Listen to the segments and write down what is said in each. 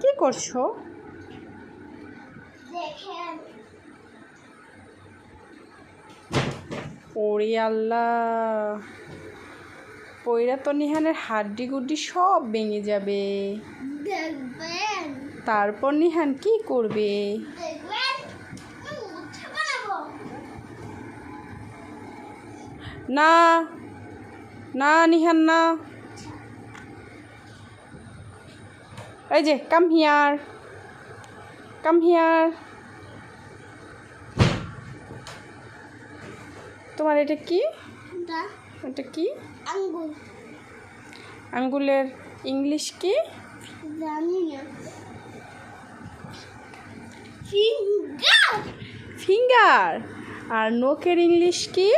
কি করছ? ওরে আল্লাহ। পইরা তো নিহানের হাড্ডি গুড্ডি সব ভেঙে যাবে। তারপর নিহান কি করবে? না না নিহান, না। এই যে কাম হিয়ার কাম হিয়ার তোমার এটা কি? এটা কি? আঙ্গুল। আঙ্গুলের ইংলিশ কি? জানি না। ফিঙ্গার ফিঙ্গার আর নোকের ইংলিশ কি?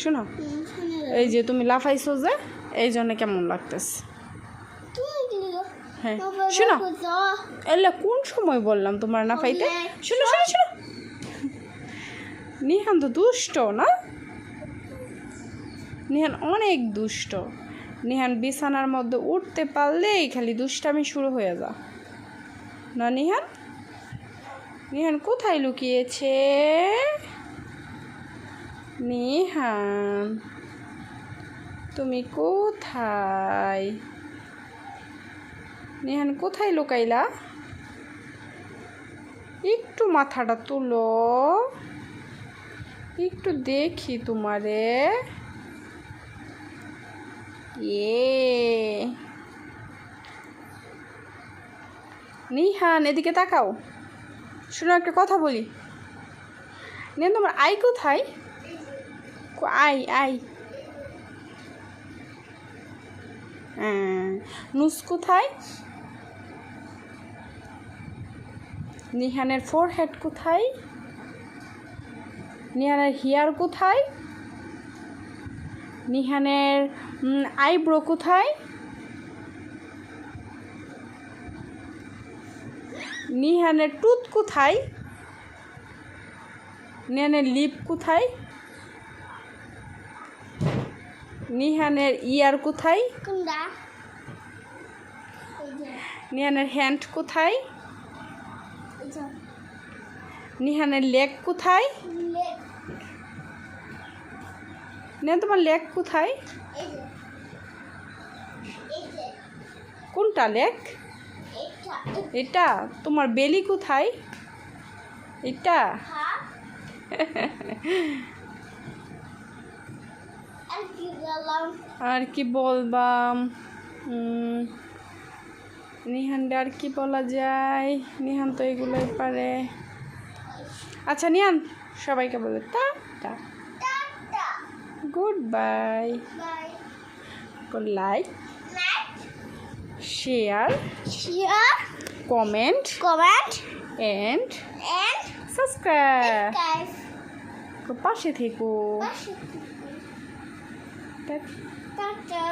শোনো এই যে তুমি লাফাইছো যে এই জন্য কেমন লাগতেছে। হ্যাঁ শোনো। এলে কোন সময় বললাম তোমার না ফাইতে শোনো শোনো শোনো। নিহান তো দুষ্ট না? নিহান অনেক দুষ্ট। নিহান বিছানার মধ্যে উঠতে পারলেই খালি দুষ্টামি শুরু হয়ে যা না নিহান? নিহান কোথায় লুকিয়েছে? নিহান তুমি কোথায়? নিহান, কোথায় লুকাইলা? একটু মাথাটা তুলো। একটু দেখি তোমারে। এ। নিহান, এদিকে তাকাও। শোনো, একটা কথা বলি। নিহান, তোমার আই কোথায়? Eye eye. হ্যাঁ নুস কোথায়? নিহানের ফোরহেড কোথায়? নিহানের হিয়ার কোথায়? নিহানের আইব্রো কোথায়? নিহানের টুথ কোথায়? নিহানের লিপ কোথায়? নিহানের ইয়ার কোথায়? নিহানের হ্যান্ড কোথায়? নিহানের লেগ কোথায়? নিহান তোমার লেগ কোথায়? কোনটা লেগ এটা? তোমার বেলি কোথায়? এটা? আর কি বলবাম? উম, নিহানটা আর কি বলা যায়? নিহান তো এগুলোই পারে। আচ্ছা নিহান সবাইকে বলে টা tata goodbye like share share comment comment and and subscribe guys পাশে থেকো টাটা